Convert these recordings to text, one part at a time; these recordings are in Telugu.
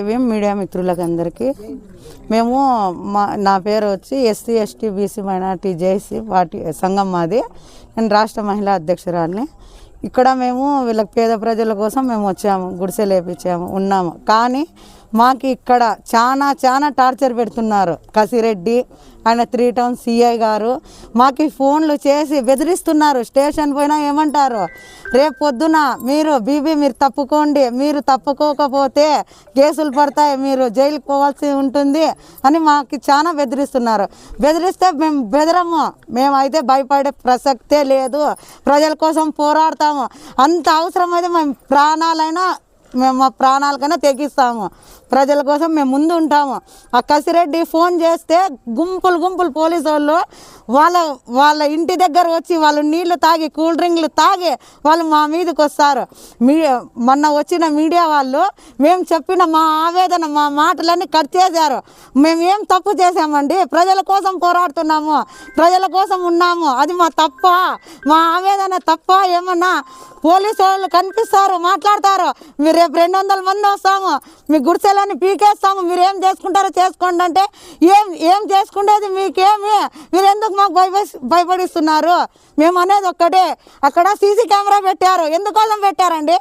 ఏం మీడియా మిత్రులకు అందరికీ మేము మా నా పేరు వచ్చి SC ST BC minority JC party సంఘం మాది. నేను రాష్ట్ర మహిళా అధ్యక్షురాల్ని. ఇక్కడ మేము వీళ్ళకి పేద ప్రజల కోసం మేము వచ్చాము గుడిసె లేపించాము ఉన్నాము. కానీ మాకు ఇక్కడ చాలా చాలా టార్చర్ పెడుతున్నారు కసిరెడ్డి ఆయన త్రీ టౌన్ సిఐ గారు. మాకు ఫోన్లు చేసి బెదిరిస్తున్నారు స్టేషన్ పోయినా ఏమంటారు? రేపు పొద్దున మీరు బీబీ మీరు తప్పుకోండి మీరు తప్పుకోకపోతే కేసులు పడతాయి మీరు జైలుకి పోవాల్సి ఉంటుంది అని మాకు చాలా బెదిరిస్తున్నారు. బెదిరిస్తే మేము బెదరము. మేమైతే భయపడే ప్రసక్తే లేదు. ప్రజల కోసం పోరాడతాము అంత అవసరమైతే మేము ప్రాణాలైనా మేము మా ప్రాణాలకైనా తెగిస్తాము. ప్రజల కోసం మేము ముందు ఉంటాము ఆ కసిరెడ్డి ఫోన్ చేస్తే గుంపులు గుంపులు పోలీసు వాళ్ళు వాళ్ళ వాళ్ళ ఇంటి దగ్గర వచ్చి వాళ్ళు నీళ్ళు తాగి కూల్ డ్రింక్లు తాగి వాళ్ళు మా మీదకి వస్తారు. మీ మొన్న వచ్చిన మీడియా వాళ్ళు మేము చెప్పిన మా ఆవేదన మా మాటలన్నీ కట్ చేశారు. మేము ఏం తప్పు చేసామండి ప్రజల కోసం పోరాడుతున్నాము. ప్రజల కోసం ఉన్నాము. అది మా తప్ప? మా ఆవేదన తప్ప? ఏమన్నా పోలీసు వాళ్ళు కనిపిస్తారు మాట్లాడతారు. మీరు రేపు రెండు వందల మంది వస్తాము. మీ గుడిసెలని పీకేస్తాము. మీరు ఏం చేసుకుంటారో చేసుకోండి అంటే ఏం ఏం చేసుకునేది మీకేమి? మీరు ఎందుకు మాకు భయపడి భయపడిస్తున్నారు. మేము అనేది ఒక్కటే. అక్కడ సీసీ కెమెరా పెట్టారు. ఎందుకోసం పెట్టారండి?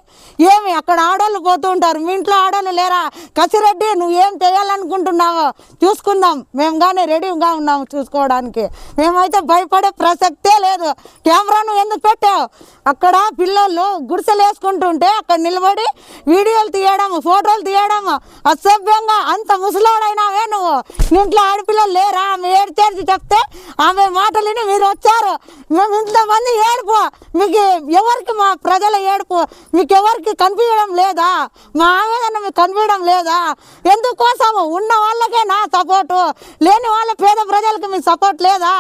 ఏమి అక్కడ ఆడోళ్ళు పోతూ ఉంటారు. మీ ఇంట్లో ఆడోళ్ళు లేరా? కసిరెడ్డి నువ్వు ఏం చేయాలనుకుంటున్నావో చూసుకుందాం. మేము కానీ రెడీగా ఉన్నాము చూసుకోవడానికి. మేమైతే భయపడే ప్రసక్తే లేదు. కెమెరా నువ్వు ఎందుకు పెట్టావు? అక్కడ పిల్లలు గుడిసెలు వేసుకుంటుంటే అక్కడ నిలబడి వీడియోలు తీయడము ఫోటోలు తీయడము అసభ్యంగా అంత ముసలోడైనావే నువ్వు. మీ ఇంట్లో ఆడపిల్లలు లేరా? ఆమె ఏడ్చేసి చెప్తే ఆమె మాటలని మీరు వచ్చారు. మేము ఇంతమంది ఏడుపు. మీకు ఎవరికి మా ప్రజల ఏడుపు? మీకు ఎవరికి కనిపించడం లేదా? మా ఆవేదన మీకు కనిపించడం లేదా? ఎందుకోసము ఉన్న వాళ్ళకే నా సపోర్టు లేని వాళ్ళ పేద ప్రజలకు మీ సపోర్ట్ లేదా?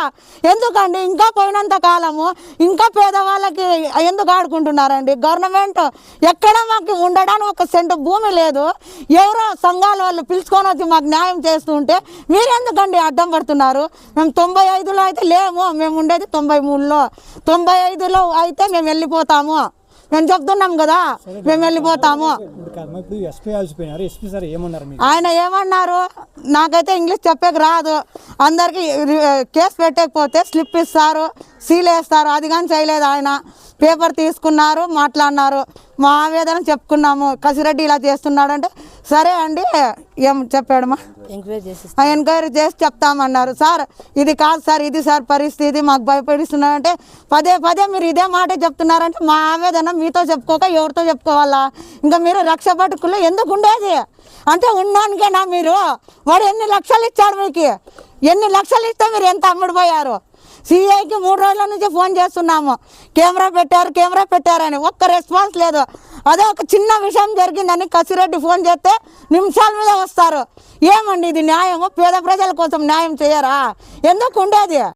ఎందుకండి? ఇంకా పోయినంత కాలము ఇంకా పేదవాళ్ళకి ఎందుకు ఆడుకుంటున్నారండి? గవర్నమెంట్ ఎక్కడ మాకు ఉండడానికి ఒక సెంటు భూమి లేదు. ఎవరో సంఘాల వాళ్ళు పిలుచుకొని వచ్చి మాకు న్యాయం చేస్తూ ఉంటే మీరు ఎందుకండి అడ్డం పడుతున్నారు? మేము తొంభై ఐదులో అయితే లేము మేము ఉండేది తొంభై మూడులో తొంభై ఐదులో అయితే మేము వెళ్ళిపోతాము. మేము చెప్తున్నాం కదా మేము వెళ్ళిపోతాము. ఆయన ఏమన్నారు? నాకైతే ఇంగ్లీష్ చెప్పేకి రాదు. అందరికి కేసు పెట్టకపోతే స్లిప్ ఇస్తారు సీల్ వేస్తారు. అది కానీ చేయలేదు ఆయన. పేపర్ తీసుకున్నారు మాట్లాడినారు. మా ఆవేదన చెప్పుకున్నాము. కసిరెడ్డి ఇలా చేస్తున్నాడు అంటే సరే అండి ఏం చెప్పాడమ్మా? ఎంక్వైరీ చేసి ఆ ఎంక్వైరీ చేసి చెప్తామన్నారు. సార్ ఇది కాదు సార్ ఇది సార్ పరిస్థితి మాకు భయపడిస్తున్నారంటే పదే పదే మీరు ఇదే మాట చెప్తున్నారంటే మా ఆవేదన మీతో చెప్పుకోక ఎవరితో చెప్పుకోవాలా? ఇంకా మీరు రక్ష పట్టుకులు ఎందుకు ఉండేది? అంటే ఉన్నానుకేనా మీరు? వాడు ఎన్ని లక్షలు ఇచ్చాడు మీకు? ఎన్ని లక్షలు ఇస్తే మీరు ఎంత అమ్ముడిపోయారు సిఐకి మూడు రోజుల నుంచి ఫోన్ చేస్తున్నాము. కెమెరా పెట్టారు కెమెరా పెట్టారని. ఒక్క రెస్పాన్స్ లేదు. అదే ఒక చిన్న విషయం జరిగిందని కసిరెడ్డి ఫోన్ చేస్తే నిమిషాల మీద వస్తారు. ఏమండి ఇది న్యాయము? పేద ప్రజల కోసం న్యాయం చేయరా? ఎందుకు ఉండేది?